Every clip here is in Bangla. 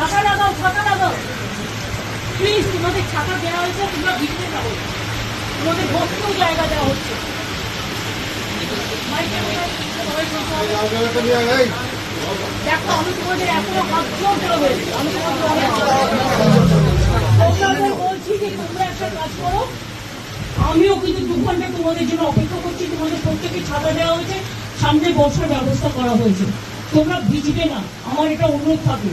ছাতা লাগাও ছাতা লাগাও। প্লিজ তোমাদের ছাতা দেওয়া হয়েছে, তোমরা ভিতরে যাব তোমাদের বসতেও জায়গা দেওয়া হচ্ছে। দেখো, আমি তোমাদের এখনও হাত জোর করে আমি তোমাদের বলছি যে তোমরা একটা কাজ করো। আমিও কিন্তু দু ঘণ্টা তোমাদের জন্য অপেক্ষা করছি, তোমাদের প্রত্যেকে ছাতা দেওয়া হয়েছে। সামনে বসার ব্যবস্থা করা হয়েছে। তোমরা ভিজবে না। আমার এটা অনুরোধ থাকল।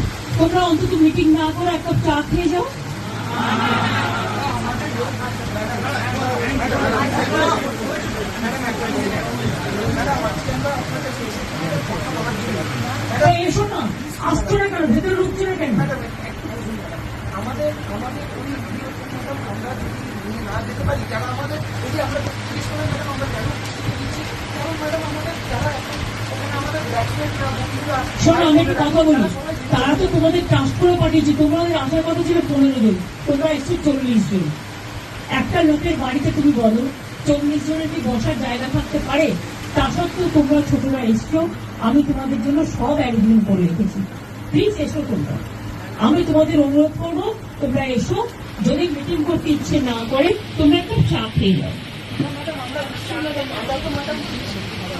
তোমরা অন্তত মিটিং না করে একটা চা খেয়ে যাও। এসো না, আসছো না আমাদের আমরা যদি না যেতে পারি যারা আমাদের এই যে আমরা কেন কারণ ম্যাডাম আমাদের যারা এখন ওখানে আমাদের ব্যাটসম্যানরা বন্ধুরা শোনো, আমি কথা বলি। তারা তো তোমাদের পাঠিয়েছে। তোমাদের আসার কথা ছিল পনেরো জন। তোমরা এসছো চল্লিশ জন। একটা লোকের বাড়িতে তুমি বলো, চল্লিশ জনের কি বসার জায়গা থাকতে পারে? তা সত্ত্বেও তোমরা ছোটরা এসছো। আমি তোমাদের জন্য সব অ্যারেঞ্জমেন্ট করে রেখেছি। প্লিজ এসো তোমরা। আমি তোমাদের অনুরোধ করব, তোমরা এসো। যদি মিটিং করতে ইচ্ছে না করে, তোমরা একটা চা খেয়ে যাও। তো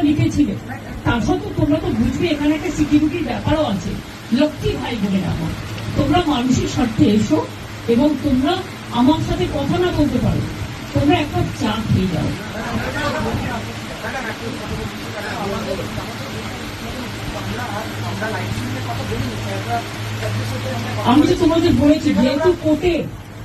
তোমরা লিখেছিলে। তার সত্ত্বেও তোমরা তো বুঝবে, এখানে একটা সিকিউরিটির ব্যাপারও আছে। লক্ষ্মী ভাই বোনের আমার তোমরা মানুষের স্বার্থে এসো এবং তোমরা আমার সাথে কথা না বলতে পারো। তোমরা একটা চা খেয়ে যাও। আমি তো তোমাদের বলেছি, যেহেতু কোর্টে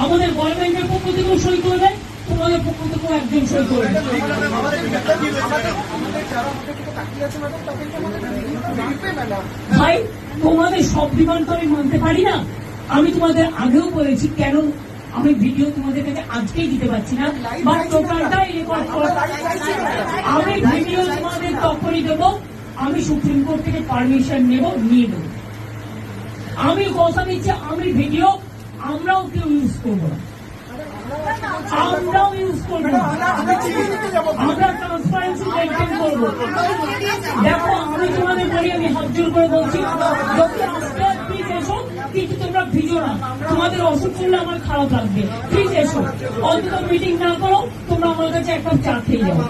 আমাদের গভর্নমেন্টের পক্ষ থেকেও সই করবে তোমাদের পক্ষ থেকেও একজন সই করবে ভাই তোমাদের সব ডিমান্ড তো আমি মানতে পারি না আমি তোমাদের আগেও বলেছি কেন আমি ভিডিও তোমাদের কাছে আজকেই দিতে পারছি না বা টোটালটাই রেকর্ড আমি ভিডিও তোমাদের তখনই দেবো আমি সুপ্রিম কোর্ট থেকে পারমিশন নেব নিয়ে দেবো আমি কথা দিচ্ছি আমি ভিডিও আমরাও কেউ ইউজ করব না। আমরাও ইউজ করব আমরা ট্রান্সপারেন্সি মেনটেন করব। দেখো আমি তোমাদের বলি আমি হাত জোর করে বলছি যদি আজকে প্লিজ এসো কিন্তু তোমরা ভিজো না। তোমাদের অসুখ করলে আমার খারাপ লাগবে। প্লিজ এসো। অন্তত মিটিং না করো, তোমরা আমার কাছে একটা চা খেয়ে যাও।